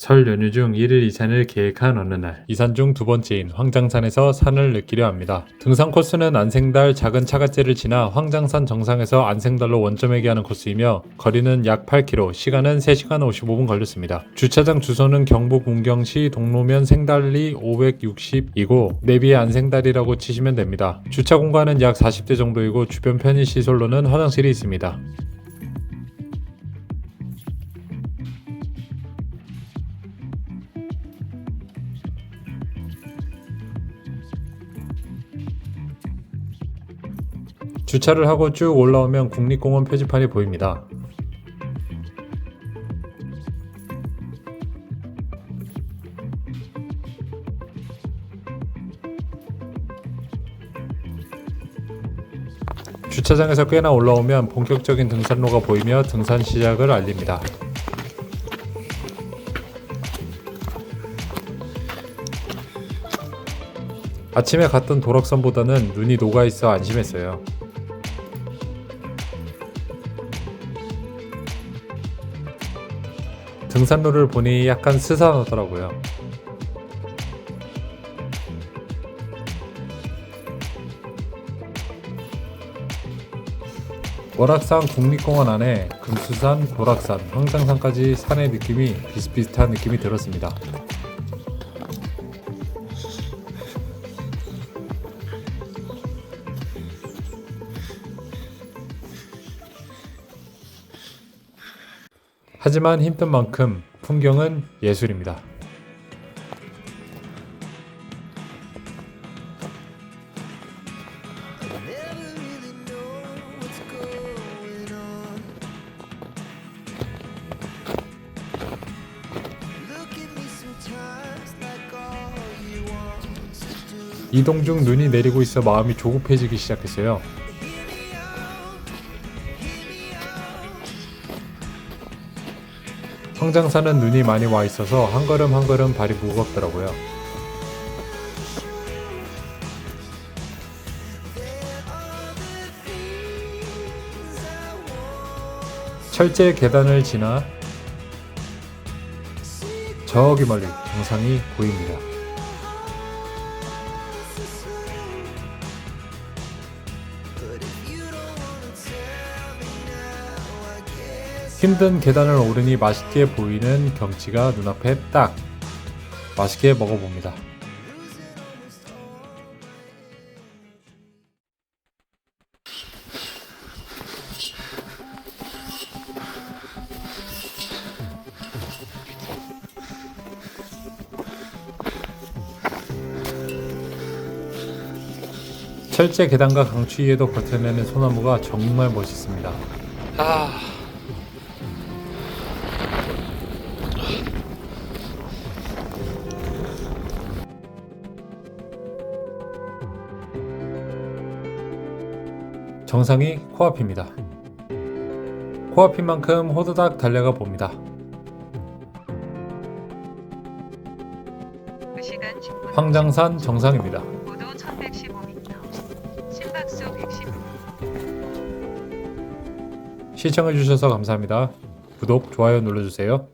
설 연휴 중 1일 이산을 계획한 어느 날 이산 중 두 번째인 황장산에서 산을 느끼려 합니다. 등산 코스는 안생달 작은 차가제를 지나 황장산 정상에서 안생달로 원점에 기하는 코스이며 거리는 약 8km, 시간은 3시간 55분 걸렸습니다. 주차장 주소는 경북 문경시 동로면 생달리 560이고 내비에 안생달이라고 치시면 됩니다. 주차 공간은 약 40대 정도이고 주변 편의 시설로는 화장실이 있습니다. 주차를 하고 쭉 올라오면 국립공원 표지판이 보입니다. 주차장에서 꽤나 올라오면 본격적인 등산로가 보이며 등산 시작을 알립니다. 아침에 갔던 도락산보다는 눈이 녹아 있어 안심했어요. 등산로를 보니 약간 스산하더라고요. 월악산 국립공원 안에 금수산, 도락산, 황장산까지 산의 느낌이 비슷비슷한 느낌이 들었습니다. 하지만 힘든 만큼 풍경은 예술입니다. 이동 중 눈이 내리고 있어 마음이 조급해지기 시작했어요. 황장산은 눈이 많이 와 있어서 한 걸음 한 걸음 발이 무겁더라고요. 철제 계단을 지나 저기 멀리 정상이 보입니다. 힘든 계단을 오르니 맛있게 보이는 경치가 눈앞에 딱 맛있게 먹어봅니다. 철제 계단과 강추위에도 버텨내는 소나무가 정말 멋있습니다. 아. 정상이 코앞입니다. 코앞인 만큼 호드닥 달려가 봅니다. 그 시간 10분 황장산 정상입니다. 고도 1115m 심박수 110 시청해주셔서 감사합니다. 구독, 좋아요 눌러주세요.